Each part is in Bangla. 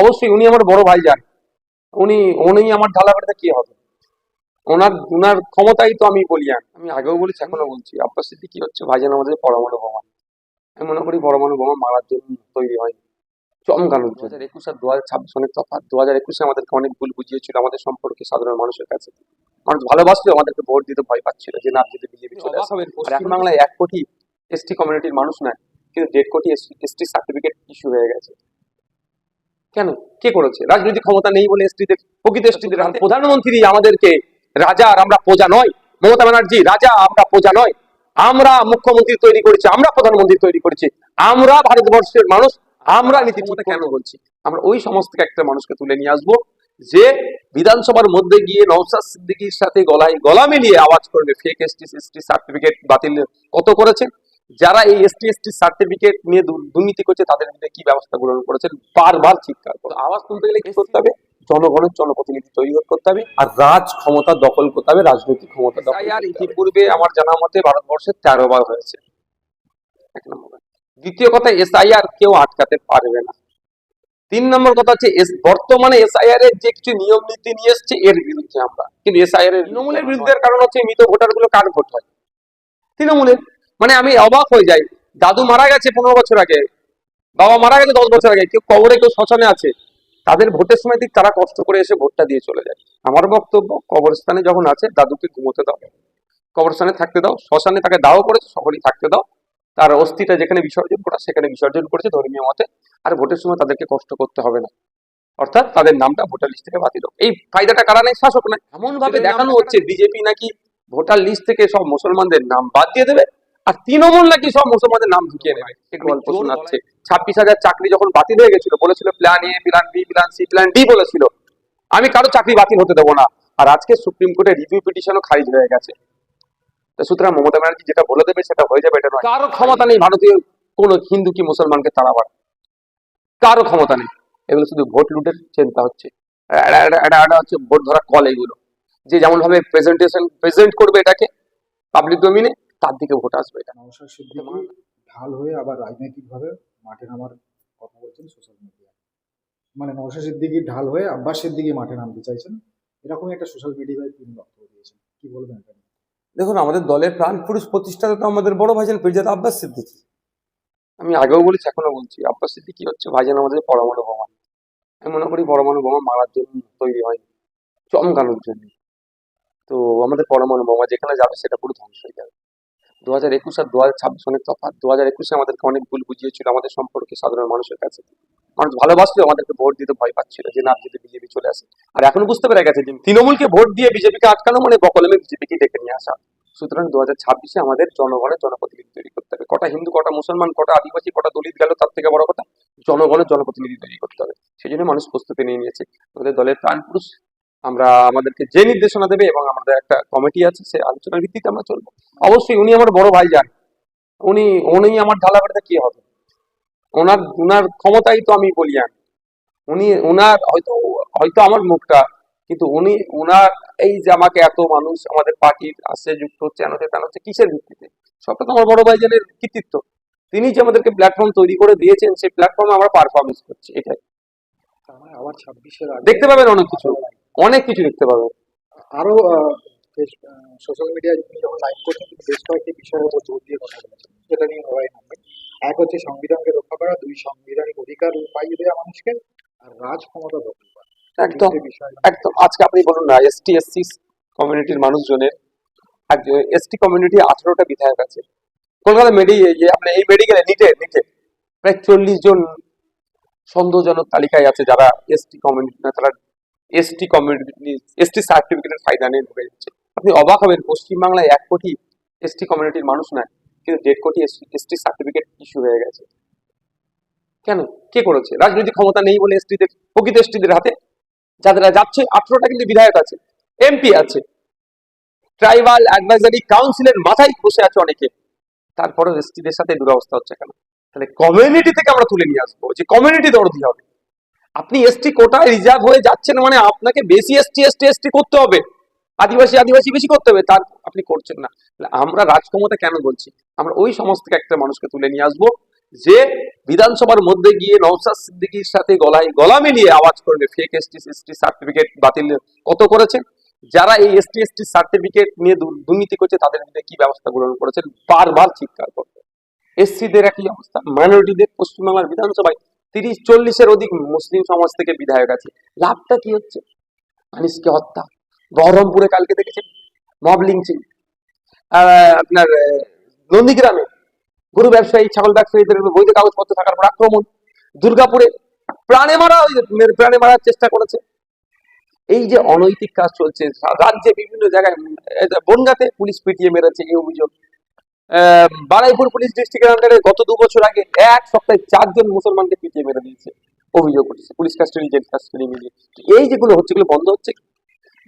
অবশ্যই উনি আমার বড় ভাই যান উনি উনি আমার ঢালাবাড়িতে কি হবে? ওনার ওনার ক্ষমতাই তো আমি বলিয়ান আমি আগেও বলেছি এখনও বলছি। আব্বাস কি হচ্ছে? ভাইজান আমাদের পরমাণু বোমা। আমি মনে করি পরমাণু বোমা মারার জন্য তৈরি হয়নি চমকানো দু হাজার একুশ আর দু হাজার ছাব্বিশ অনেক তফাৎ। দু হাজার একুশে আমাদেরকে অনেক ভুল বুঝিয়েছিল আমাদের সম্পর্কে সাধারণ মানুষের কাছে। মানুষ ভালোবাসলেও আমাদেরকে ভোট দিতে ভয় পাচ্ছিল যে না যদি বিজেপি চলে আসবে পশ্চিমবাংলায় এক কোটি এসটি কমিউনিটির মানুষ নয় কিন্তু দেড় কোটি এসটি সার্টিফিকেট ইস্যু হয়ে গেছে। কেন? কে করেছে? রাজনৈতিক ক্ষমতা নেই বলে এসটিদের প্রকৃত হাতে প্রধানমন্ত্রী আমাদেরকে রাজা আমরা প্রজা নয়। মমতা ব্যানার্জি, রাজা, আমরা প্রজা নয়। আমরা মুখ্যমন্ত্রী তৈরি করেছি, আমরা প্রধানমন্ত্রী তৈরি করেছি। আমরা ভারতবর্ষের মানুষ, আমরা নীতি ঠিক কেন বলছি? আমরা ওই সমস্ত একটা মানুষকে তুলে নিয়ে আসব যে বিধানসভার মধ্যে গিয়ে নওসাদ সিদ্দিকির সাথে গলায় গলা মিলিয়ে আওয়াজ করবে ফেক এসটি সার্টিফিকেট বাতিল কত করেছে? যারা এই এসটি এসটি সার্টিফিকেট নিয়ে দুর্নীতি করছে তাদের বিরুদ্ধে কি ব্যবস্থা গ্রহণ করেছেন? বারবার চিৎকার করে আওয়াজ তুলতে গেলে কি করতে হবে? জনগণের জনপ্রতিনিধি তৈরি করতে হবে আর রাজ ক্ষমতা দখল করতে হবে রাজনৈতিক ক্ষমতা দখল আর ইতিপূর্বে আমার জানা মতে ভারতবর্ষে তেরো বার হয়েছে। এক নম্বর। দ্বিতীয় কথা এসআইআর কেউ আটকাতে পারবে না। তিন নম্বর কথা হচ্ছে এস- বর্তমানে এসআইআর এর যে কিছু নিয়ম নীতি নিয়ে এসছে এর বিরুদ্ধে আমরা। কিন্তু এসআইআর এর তৃণমূলের বিরুদ্ধে কারণ হচ্ছে মৃত ভোটারগুলো কার ভোট হয়? তৃণমূলের। মানে আমি অবাক হয়ে যাই। দাদু মারা গেছে পনেরো বছর আগে। বাবা মারা গেছে দশ বছর আগে। কেউ কবরে কেউ শ্মশানে আছে। তাদের ভোটের সময় ঠিক তারা কষ্ট করে এসে ভোটটা দিয়ে চলে যায়। আমার বক্তব্য কবরস্থানে যখন আছে দাদুকে ঘুমোতে দাও। কবরস্থানে থাকতে দাও। শ্মশানে তাকে দাও করেছে সকলেই থাকতে দাও। তার অস্থিটা যেখানে বিসর্জন করা সেখানে বিসর্জন করেছে ধর্মীয় মতে। আর ভোটের সময় তাদেরকে কষ্ট করতে হবে না। অর্থাৎ তাদের নামটা ভোটার লিস্ট থেকে বাতিল। এই ফায়দাটা কারা নেই শাসক নেই এমন ভাবে দেখানো হচ্ছে বিজেপি নাকি ভোটার লিস্ট থেকে সব মুসলমানদের নাম বাদ দিয়ে দেবে? আর তৃণমূল নাকি সব মুসলমানদের নাম ঢুকিয়ে নেবে। গল্প শোনাচ্ছে ছাব্বিশ হাজার চাকরি যখন বাতিল হয়ে গেছিল বলেছিল plan A plan B plan C plan D বলেছিল। আমি কারও চাকরি বাতিল হতে দেবো না। আর আজকে সুপ্রিম কোর্টে রিভিউ পিটিশনও খারিজ হয়ে গেছে। সুতরাং মমতা ব্যানার্জি যেটা বলে দেবে সেটা হয়ে যাবে এটা নয়। কারও ক্ষমতা নেই ভারতীয় কোন হিন্দু কি মুসলমানকে তাড়াবার। কারও ক্ষমতা নেই। এগুলো শুধু ভোট লুটের চিন্তা হচ্ছে। এটা- এটা- হচ্ছে ভোট ধরা কল এগুলো যে যেমন ভাবে প্রেজেন্টেশন প্রেজেন্ট করবে এটাকে পাবলিক ডোমিনে তার দিকে ভোট আসবে এটা। নওশাদ সিদ্দিকী ঢাল হয়ে আবার রাজনৈতিকভাবে মাঠে নামার কথা বলছেন সোশ্যাল মিডিয়ায়। মানে নওশাদ সিদ্দিকির ঢাল হয়ে আব্বাস সিদ্দিকি মাঠে নামতে চাইছেন। এরকমই একটা সোশ্যাল মিডিয়ায় তিনি বক্তব্য দিয়েছেন। কি বলবেন এটা দেখুন আমাদের দলের প্রাণ পুরুষ প্রতিষ্ঠাতা তো আমাদের বড় ভাইজান পিরজাদ আব্বাস সিদ্দিকী। আমি আগেও বলেছি এখনও বলছি আব্বাস সিদ্দিকী হচ্ছে ভাইজান আমাদের পরমাণু বোমা। আমি মনে করি পরমাণু বোমা মারার জন্য তৈরি হয়নি চমকানোর জন্য। তো আমাদের পরমাণু বোমা যেখানে যাবে সেটা পুরো ধ্বংস হয়ে যাবে। দু হাজার একুশ আর দু হাজার ছাব্বিশ অনেক তফাৎ। দু হাজার একুশে আমাদেরকে অনেক ভুল বুঝিয়েছিল আমাদের সম্পর্কে সাধারণ মানুষের কাছে। মানুষ ভালোবাসলেও আমাদেরকে ভোট দিতে ভয় পাচ্ছিল যে না, যদি বিজেপি চলে আসে। আর এখন বুঝতে পেরে গেছে যে তৃণমূলকে ভোট দিয়ে বিজেপিকে আটকানো মানে বকলমে বিজেপিকে ডেকে নিয়ে আসা। সুতরাং দু হাজার ছাব্বিশে আমাদের জনগণের জনপ্রতিনিধি তৈরি করতে হবে। কটা হিন্দু, কটা মুসলমান, কটা আদিবাসী, কটা দলিত গেল তার থেকে বড় কথা, জনগণের জনপ্রতিনিধি তৈরি করতে হবে। সেই জন্য মানুষ প্রস্তুতি নিয়ে নিয়েছে। আমাদের দলের প্রাণ পুরুষ আমরা আমাদেরকে যে নির্দেশনা দেবে এবং আমাদের একটা কমিটি আছে সে আলোচনার ভিত্তিতে আমরা চলবো। অবশ্যই উনি আমার বড় ভাই যান উনি উনি আমার ঢালাবাড়িতে কি হবে? ওনার ওনার ক্ষমতাই তো আমি বলিয়ান উনি ওনার হয়তো হয়তো আমার মুখটা কিন্তু উনি ওনার এই যে আমাকে এত মানুষ আমাদের পার্টির আসছে যুক্ত হচ্ছে এন হচ্ছে তেন হচ্ছে কিসের ভিত্তিতে? সবটা তো আমার বড় ভাই ভাইজানের কৃতিত্ব। তিনি যে আমাদেরকে প্ল্যাটফর্ম তৈরি করে দিয়েছেন সেই প্ল্যাটফর্মে আমরা পারফরমেন্স করছি এটাই। তার মানে ছাব্বিশের দেখতে পাবেন অনেক কিছু। অনেক কিছু দেখতে পাবেন আরও সোশ্যাল মিডিয়ায় তিনি যখন লাইভ করছেন তিনি বেশ কয়েকটি বিষয়ের উপর জোর দিয়ে কথা বলেছেন। যেটা নিয়ে সবাই নামবেন এক হচ্ছে সংবিধানকে রক্ষা করা দুই সাংবিধানিক অধিকার পাইয়ে দেওয়া মানুষকে আর রাজ ক্ষমতা দখল করা। একদম বিষয় একদম। আজকে আপনি বলুন না এসটি এসসি কমিউনিটির মানুষজনের এসটি কমিউনিটি আঠারোটা বিধায়ক আছে। কলকাতা মেডি আপনি এই মেডিকেলে নিটে নিটে। প্রায় চল্লিশ জন সন্দেহজনক তালিকায় আছে যারা এসটি কমিউনিটি না তারা এসটি কমিউনিটি এসটি সার্টিফিকেটের ফায়দা নিয়ে ঢুকে যাচ্ছে। আপনি অবাক হবেন, পশ্চিমবাংলায় এক কোটি এসটি কমিউনিটির মানুষ নয় কিন্তু দেড় কোটি এসটি সার্টিফিকেট ইস্যু হয়ে গেছে। কেন? কে করেছে? রাজনৈতিক ক্ষমতা নেই বলে এসটিদের প্রকৃত এসটিদের হাতে? যাদের যাচ্ছে, আঠারোটা কিন্তু বিধায়ক আছে এমপি আছে। ট্রাইবাল অ্যাডভাইজারি কাউন্সিলের মাথায় বসে আছে অনেকে। তারপরে এসটিদের সাথে দুরবস্থা হচ্ছে কেন? তাহলে কমিউনিটি থেকে আমরা তুলে নিয়ে আসব। যে কমিউনিটি দরদি হবে। আপনি এসটি কোটায় রিজার্ভ হয়ে যাচ্ছেন মানে আপনাকে বেশি এসটি এসটি এসটি করতে হবে। আদিবাসী আদিবাসী বেশি করতে হবে, তার আপনি করছেন না। আমরা রাজক্ষমতা কেন বলছি? আমরা ওই সমস্ত একটা মানুষকে তুলে নিয়ে আসব, যে বিধানসভার মধ্যে গিয়ে নওসাদ সিদ্দিকীর সাথে গলায় গলা মিলিয়ে আওয়াজ করবে ফেক এসটি এসটি সার্টিফিকেট বাতিল কত করেছেন? যারা এই এসটি এসটি সার্টিফিকেট নিয়ে দুর্নীতি করছে, তাদের বিরুদ্ধে কি ব্যবস্থা গ্রহণ করেছেন? বারবার চিৎকার করবে। এসসিদের একই অবস্থা মাইনরিটিদের পশ্চিমবাংলার বিধানসভায় তিরিশ, চল্লিশের অধিক মুসলিম সমাজ থেকে বিধায়ক আছে। লাভটা কি হচ্ছে? মানুষকে হত্যা। বহরমপুরে কালকে দেখেছেন মব লিঞ্চিং আপনার নন্দীগ্রামে গরু ব্যবসায়ী ছাগল ব্যবসায়ীদের বৈধ কাগজপত্র থাকার পর আক্রমণ। দুর্গাপুরে প্রাণে মারা ওই প্রাণে মারার চেষ্টা করেছে। এই যে অনৈতিক কাজ চলছে রাজ্যে বিভিন্ন জায়গায় বনগাঁতে পুলিশ পিটিয়ে মেরেছে এই অভিযোগ। বারাইপুর পুলিশ ডিস্ট্রিক্টের আন্ডারে গত দু বছর আগে এক সপ্তাহে চারজন মুসলমানকে পিটিয়ে মেরে দিয়েছে। অভিযোগ উঠেছে। পুলিশ কাস্টাডি জেল কাস্টাডি মিলিয়ে এই যেগুলো হচ্ছে, এগুলো বন্ধ হচ্ছে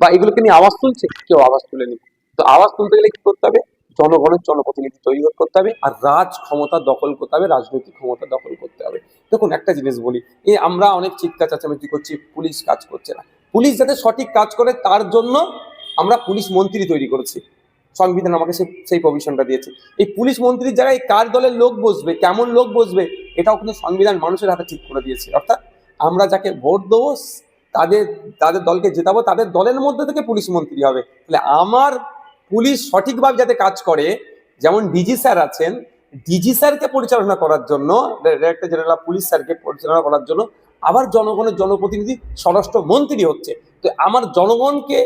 বা এগুলোকে নিয়ে আওয়াজ তুলছে? কেউ আওয়াজ তুলেনি। তো আওয়াজ তুলতে গেলে কি করতে হবে? জনগণের জনপ্রতিনিধি তৈরি করতে হবে আর রাজ ক্ষমতা দখল করতে হবে, রাজনৈতিক ক্ষমতা দখল করতে হবে। দেখুন, একটা জিনিস বলি, এই আমরা অনেক চিৎকার চাচামেচি করছি, পুলিশ কাজ করছে না। পুলিশ যাতে সঠিক কাজ করে, তার জন্য আমরা পুলিশ মন্ত্রী তৈরি করেছি। সংবিধান আমাকে সেই প্রভিশনটা দিয়েছে। এই পুলিশ মন্ত্রীর জায়গায় কার দলের লোক বসবে, কেমন লোক বসবে, এটাও কিন্তু সংবিধান মানুষের হাতে ঠিক করে দিয়েছে। অর্থাৎ আমরা যাকে ভোট দেবো, তাদের তাদের দলকে জেতাবো, তাদের দলের মধ্যে থেকে পুলিশ মন্ত্রী হবে। তাহলে আমার পুলিশ সঠিকভাবে যাতে কাজ করে, যেমন ডিজি স্যার আছেন ডিজি স্যারকে পরিচালনা করার জন্য ডাইরেক্টর জেনারেল পুলিশ স্যারকে পরিচালনা করার জন্য, আবার জনগণের জনপ্রতিনিধি স্বরাষ্ট্র মন্ত্রী হচ্ছে। তো আমার জনগণকে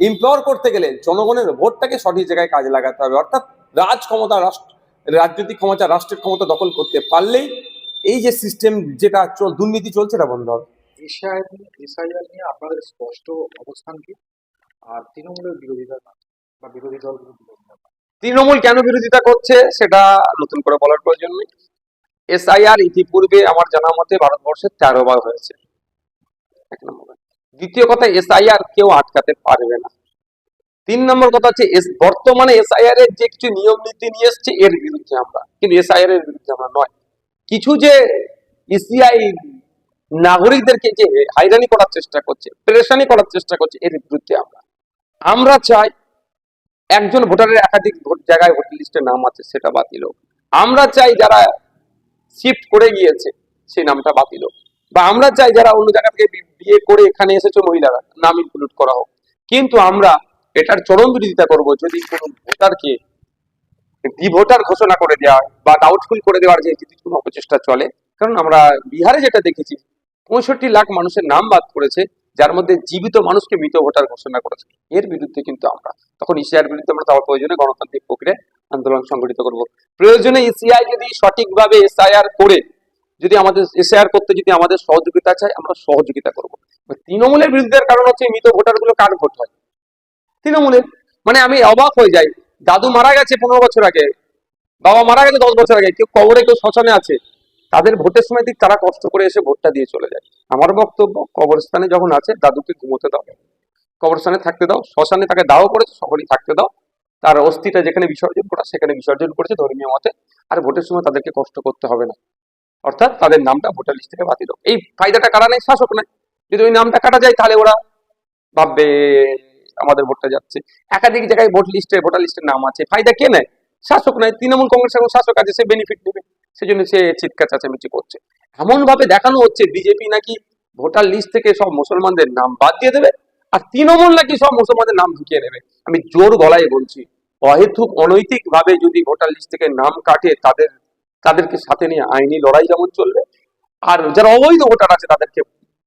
এমপ্লাওয়ার করতে গেলে জনগণের ভোটটাকে সঠিক জায়গায় কাজে লাগাতে হবে। অর্থাৎ রাজ ক্ষমতা রাষ্ট্র রাজনৈতিক ক্ষমতা রাষ্ট্রের ক্ষমতা দখল করতে পারলেই এই যে সিস্টেম যেটা চল দুর্নীতি চলছে এটা বন্ধ হবে। এসআইআর নিয়ে আপনাদের স্পষ্ট অবস্থান কি? আর তৃণমূলের বিরোধিতা বা বিরোধী না। তৃণমূল কেন বিরোধিতা করছে সেটা নতুন করে বলার প্রয়োজন নেই। এসআইআর ইতিপূর্বে আমার জানা মতে ভারতবর্ষে তেরো বার হয়েছে। এক নম্বর। দ্বিতীয় কথা এসআইআর কেউ আটকাতে পারবে না। তিন নম্বর কথা হচ্ছে বর্তমানে এসআইআর এর যে কিছু নিয়ম নীতি নিয়ে এসছে, এর বিরুদ্ধে আমরা। কিন্তু এসআইআর এর বিরুদ্ধে আমরা নয়। কিছু যে ইসিআই নাগরিকদেরকে যে হাইরানি করার চেষ্টা করছে, প্রেশানি করার চেষ্টা করছে, এর বিরুদ্ধে আমরা। আমরা চাই, একজন ভোটারের একাধিক ভোট জায়গায় ভোটার লিস্টে নাম আছে, সেটা বাতিল আমরা চাই যারা শিফট করে গিয়েছে, সেই নামটা বাতিল বা আমরা চাই যারা অন্য জায়গা থেকে বিয়ে করে এখানে এসেছে মহিলারা, নাম ইনক্লুড করা হোক। কিন্তু আমরা এটার চরম বিরোধিতা করব যদি কোনো ভোটারকে ভোটার ঘোষণা করে দেওয়া বা ডাউটফুল করে দেওয়ার যে কোনো অপচেষ্টা চলে, কারণ আমরা বিহারে যেটা দেখেছি, পঁয়ষট্টি লাখ মানুষের নাম বাদ করেছে যার মধ্যে জীবিত মানুষকে মৃত ভোটার ঘোষণা করেছে। এর বিরুদ্ধে কিন্তু আমরা, তখন ইসিআর বিরুদ্ধে আমরা তার প্রয়োজনে গণতান্ত্রিক প্রক্রিয়া আন্দোলন সংগঠিত করব। প্রয়োজনে ইসিআই যদি সঠিকভাবে এসআইআর করে যদি আমাদের এসআইআর করতে যদি আমাদের সহযোগিতা চাই আমরা সহযোগিতা করব। তৃণমূলের বিরুদ্ধে কারণ হচ্ছে মৃত ভোটারগুলো কার ভোট হয়? তৃণমূলের। মানে আমি অবাক হয়ে যাই। দাদু মারা গেছে পনেরো বছর আগে, বাবা মারা গেছে দশ বছর আগে, কেউ কবরে কেউ শ্মশানে আছে। তাদের ভোটের সময় দিক তারা কষ্ট করে এসে ভোটটা দিয়ে চলে যায়। আমার বক্তব্য, কবরস্থানে যখন আছে, দাদুকে ঘুমোতে দাও। কবরস্থানে থাকতে দাও, শ্মশানে তাকে দাও করেছে, সকলেই থাকতে দাও। তার অস্থিটা যেখানে বিসর্জন করা, সেখানে বিসর্জন করেছে ধর্মীয় মতে। আর ভোটের সময় তাদেরকে কষ্ট করতে হবে না। অর্থাৎ তাদের নামটা ভোটার লিস্ট থেকে বাতিল এই ফায়দাটা কারা নেই শাসক নেই যদি ওই নামটা কাটা যায়, তাহলে ওরা ভাববে, আমাদের ভোটটা যাচ্ছে। একাধিক জায়গায় ভোট লিস্টে, ভোটার লিস্টের নাম আছে। ফায়দা কে নেয়? শাসক নয়। তৃণমূল কংগ্রেস এখন শাসক আছে, সে বেনিফিট নেবে। সেজন্য সে চিৎকার, চেঁচামেচি করছে। এমন ভাবে দেখানো হচ্ছে, বিজেপি নাকি ভোটার লিস্ট থেকে সব মুসলমানদের নাম বাদ দিয়ে দেবে, আর তৃণমূল নাকি সব মুসলমানদের নাম ঢুকিয়ে নেবে। আমি জোর গলায় বলছি, অহেতুক অনৈতিক ভাবে যদি ভোটার লিস্ট থেকে নাম কাটে, তাদের তাদেরকে সাথে নিয়ে আইনি লড়াই যেমন চলবে, আর যারা অবৈধ ভোটার আছে তাদেরকে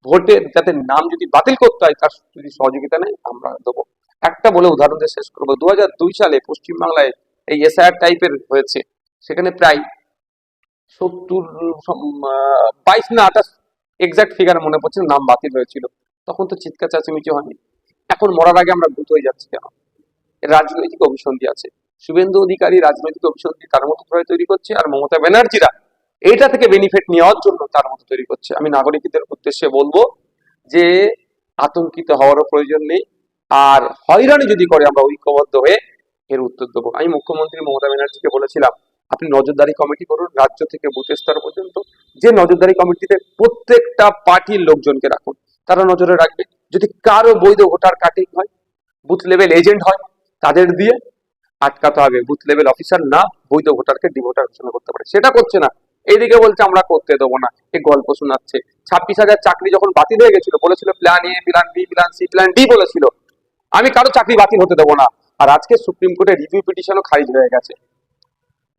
ভোটের যাতে নাম যদি বাতিল করতে হয়, তার যদি সহযোগিতা নেই আমরা দেবো। একটা বলে উদাহরণ দিয়ে শেষ করব। দু হাজার দুই সালে পশ্চিমবাংলায় এই এসআইআর টাইপের হয়েছে। সেখানে প্রায় সত্তর বাইশ না আঠাশ এক্সাক্ট ফিগার মনে পড়ছে, নাম বাতিল হয়েছিল। তখন তো চিৎকার চাচিমিচি হয়নি। এখন মরার আগে আমরা ভূত হয়ে যাচ্ছি কেন? রাজনৈতিক অভিসন্ধি আছে। শুভেন্দু অধিকারী রাজনৈতিক অভিসন্ধি তার মতো করে তৈরি করছে আর মমতা ব্যানার্জিরা এটা থেকে বেনিফিট নেওয়ার জন্য তার মতো তৈরি করছে। আমি নাগরিকদের উদ্দেশ্যে বলব যে আতঙ্কিত হওয়ারও প্রয়োজন নেই। আর হয়রানি যদি করে আমরা ঐক্যবদ্ধ হয়ে এর উত্তর দেবো। আমি মুখ্যমন্ত্রী মমতা ব্যানার্জিকে বলেছিলাম, আপনি নজরদারি কমিটি করুন, রাজ্য থেকে বুথ স্তর পর্যন্ত যে নজরদারি কমিটিতে প্রত্যেকটা পার্টির লোকজনকে রাখুন। তারা নজরে রাখবে। যদি কারও বৈধ ভোটার কাটিং হয়, বুথ লেভেল এজেন্ট হয়, তাদের দিয়ে আটকাতে হবে। বুথ লেভেল অফিসার না, বৈধ ভোটারকে ডিভোটার ঘোষণা করতে পারে। সেটা করছে না। এইদিকে বলছে, আমরা করতে দেবো না। এই গল্প শোনাচ্ছে। ছাব্বিশ হাজার চাকরি যখন বাতিল হয়ে গেছিল, বলেছিল plan A plan B plan C plan D বলেছিল। আমি কারও চাকরি বাতিল হতে দেবো না। আর আজকে সুপ্রিম কোর্টে রিভিউ পিটিশনও খারিজ হয়ে গেছে।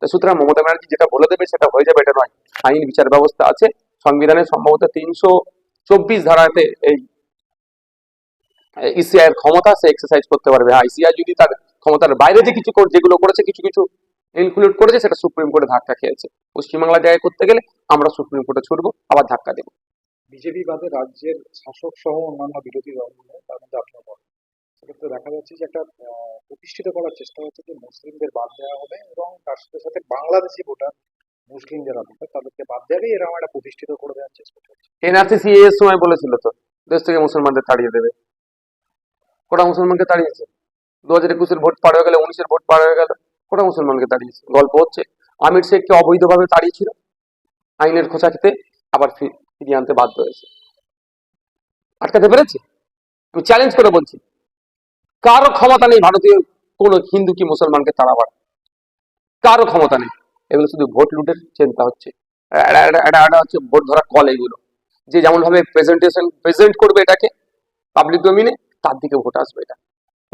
তো সুতরাং মমতা ব্যানার্জি যেটা বলে দেবে, সেটা হয়ে যাবে, এটা নয়। আইন বিচার ব্যবস্থা আছে। সংবিধানের সম্ভবত তিনশো চব্বিশ ধারাতে এই ইসিআই এর ক্ষমতা, সে এক্সারসাইজ করতে পারবে। হ্যাঁ ইসিআই যদি তার ক্ষমতার বাইরে যে কিছু যেগুলো করেছে কিছু কিছু ইনক্লুড করেছে সেটা সুপ্রিম কোর্টে ধাক্কা খেয়েছে। পশ্চিমবাংলা জায়গায় করতে গেলে আমরা সুপ্রিম কোর্টে ছুটবো আবার ধাক্কা দেবো। বিজেপি বাদে রাজ্যের শাসক সহ অন্যান্য বিরোধী দলগুলো তার মধ্যে আপনার বড় সেক্ষেত্রে দেখা যাচ্ছে যে একটা প্রতিষ্ঠিত করার চেষ্টা হচ্ছে যে মুসলিমদের বাদ দেওয়া হবে এবং তার সাথে সাথে বাংলাদেশি ভোটার মুসলিম যারা ভোটার তাদেরকে বাদ দেবে এরকম একটা প্রতিষ্ঠিত করে দেওয়ার চেষ্টা চলছে। এনআরসিসি এর সময় বলেছিল তো দেশ থেকে মুসলমানদের তাড়িয়ে দেবে। কোটা মুসলমানকে তাড়িয়েছে? দু হাজার একুশের ভোট পার হয়ে গেলে, উনিশের ভোট পার হয়ে গেল কোটা মুসলমানকে তাড়িয়েছে গল্প হচ্ছে, আমির শেখকে অবৈধভাবে তাড়িয়েছিল আইনের খোঁচা খেতে আবার ফিরিয়ে আনতে বাধ্য হয়েছে। আটকাতে পেরেছে? আমি চ্যালেঞ্জ করে বলছি, কারও ক্ষমতা নেই ভারতীয় কোন হিন্দু কি মুসলমানকে তাড়াবার? কারও ক্ষমতা নেই। এগুলো শুধু ভোট লুটের চিন্তা হচ্ছে। হচ্ছে ভোট ধরা কল এগুলো। যে যেমন ভাবে প্রেজেন্টেশন প্রেজেন্ট করবে এটাকে পাবলিক ডোমিনে তার দিকে ভোট আসবে এটা।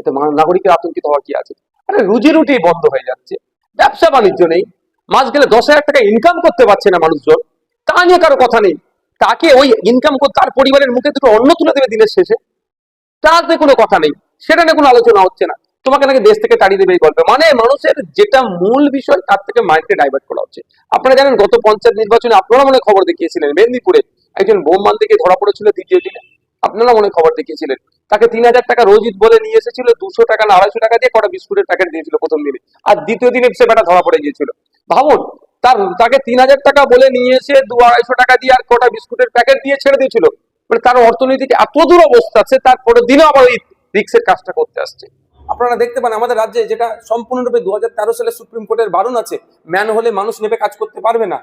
এতে নাগরিকের আতঙ্কিত হওয়ার কি আছে? আরে রুজি রুটি বন্ধ হয়ে যাচ্ছে। ব্যবসা বাণিজ্য নেই। মাস গেলে দশ হাজার টাকা ইনকাম করতে পারছে না মানুষজন। তা নিয়ে কারও কথা নেই। তাকে ওই ইনকাম করে তার পরিবারের মুখে দুটো অন্ন তুলে দেবে দিনের শেষে। তাতে কোনো কথা নেই। সেটা নিয়ে কোনো আলোচনা হচ্ছে না। তোমাকে নাকি দেশ থেকে তাড়িয়ে দেবে এই গল্পে। মানে মানুষের যেটা মূল বিষয়, তার থেকে মাইন্ডকে ডাইভার্ট করা হচ্ছে। আপনারা জানেন গত পঞ্চায়েত নির্বাচনে আপনারা মনে খবর দেখিয়েছিলেন মেদিনীপুরে। একজন বোমবান থেকে ধরা পড়েছিল দ্বিতীয় দিনে আপনারা মনে খবর দেখিয়েছিলেন। তাকে তিন হাজার টাকা রোজিত বলে নিয়ে এসেছিল দুশো টাকা না আড়াইশো টাকা দিয়ে কটা বিস্কুটের প্যাকেট দিয়েছিল প্রথম দিনে। আর দ্বিতীয় দিনে সে বেটা ধরা পড়ে গিয়েছিল। ভাবুন তার তাকে তিন হাজার টাকা বলে নিয়ে এসে দু আড়াইশো টাকা দিয়ে আর কটা বিস্কুটের প্যাকেট দিয়ে ছেড়ে দিয়েছিল। মানে তার অর্থনৈতিক এত দূর অবস্থা আছে তারপরে দিনও আবার ওই রিক্সের কাজটা করতে আসছে। আপনারা দেখতে পান আমাদের রাজ্যে যেটা সম্পূর্ণরূপে দু হাজার তেরো সালে সুপ্রিম কোর্টের বারণ আছে ম্যান হলে মানুষ নেবে কাজ করতে পারবে না।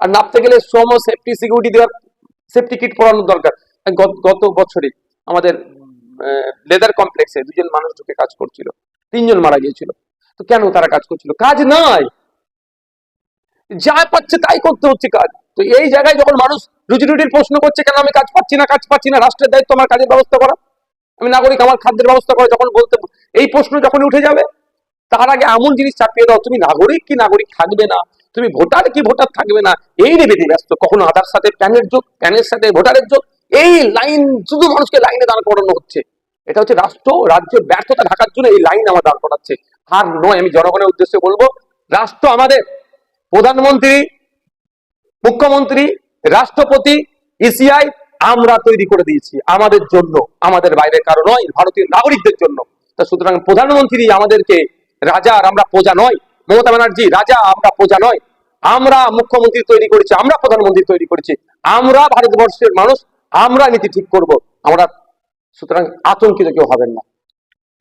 আর নাপতে গেলে শ্রম সেফটি সিকিউরিটি দেওয়ার সেফটি কিট পরানোর দরকার। গত- বছরে আমাদের লেদার কমপ্লেক্সে দুজন মানুষ ঢুকে কাজ করছিল, তিনজন মারা গিয়েছিল। তো কেন তারা কাজ করছিল? কাজ নাই। যা পাচ্ছে তাই করতে হচ্ছে কাজ। তো এই জায়গায় যখন মানুষ রুজি রুটির প্রশ্ন করছে, কেন আমি কাজ পাচ্ছি না, কাজ পাচ্ছি না, রাষ্ট্রের দায়িত্ব আমার কাজের ব্যবস্থা করা। আমি নাগরিক, আমার খাদ্যের ব্যবস্থা করা, যখন বলতে, এই প্রশ্ন যখন উঠে যাবে, তার আগে এমন জিনিস চাপিয়ে দাও, তুমি নাগরিক কি নাগরিক থাকবে না? তুমি ভোটার কি ভোটার থাকবে না? এই নিয়ে ব্যস্ত। কখনো আধার সাথে, প্যানের যোগ প্যানের সাথে, ভোটারের যোগ এই লাইন, শুধু মানুষকে লাইনে দাঁড় করানো হচ্ছে। এটা হচ্ছে রাষ্ট্র, রাজ্য ব্যর্থতা ঢাকার জন্য এই লাইন আমার দাঁড় করাচ্ছে। আর নয়, আমি জনগণের উদ্দেশ্যে বলব, রাষ্ট্র আমাদের প্রধানমন্ত্রী, মুখ্যমন্ত্রী, রাষ্ট্রপতি ইসিআই আমরা তৈরি করে দিয়েছি আমাদের জন্য, আমাদের বাইরে কারও নয়, ভারতীয় নাগরিকদের জন্য। তা সুতরাং প্রধানমন্ত্রী আমাদেরকে রাজা আর আমরা প্রজা নয়, মমতা ব্যানার্জি রাজা, আমরা প্রজা নয়। আমরা মুখ্যমন্ত্রী তৈরি করেছি, আমরা প্রধানমন্ত্রী তৈরি করেছি। আমরা ভারতবর্ষের মানুষ আমরা নীতি ঠিক করব আমরা সুতরাং আতঙ্কিত কেউ হবেন না।